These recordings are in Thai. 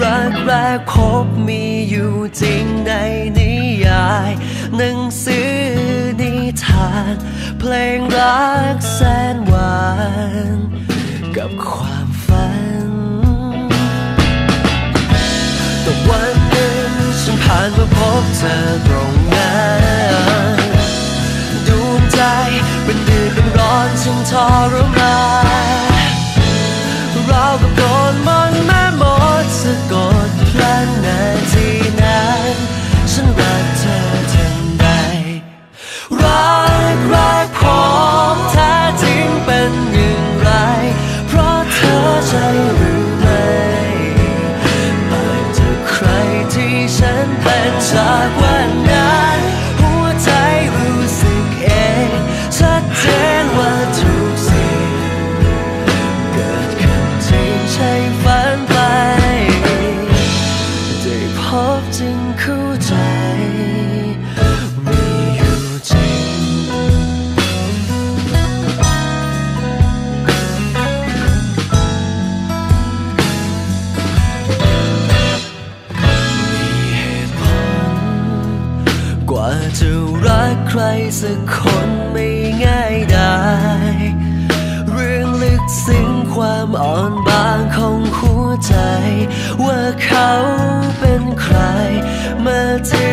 รักแรกพบมีอยู่จริงในนิยาย หนังสือนิทาน เพลงรักแสนหวาน กับความฝัน แต่วันหนึ่งฉันผ่านมาพบเธอตรงนั้นดวงใจเป็นเดือดเป็นร้อนฉันทรมาน จะรักใครสักคนไม่ง่ายได้เรื่องลึกซึ้งความอ่อนบางของหัวใจ ว่าเขาเป็นใครมาเจอ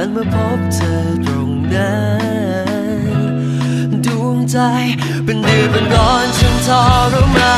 านมาพบเธอตรงนั้นดวงใจเป็นเดือนเป็นร้อนฉันทรมาน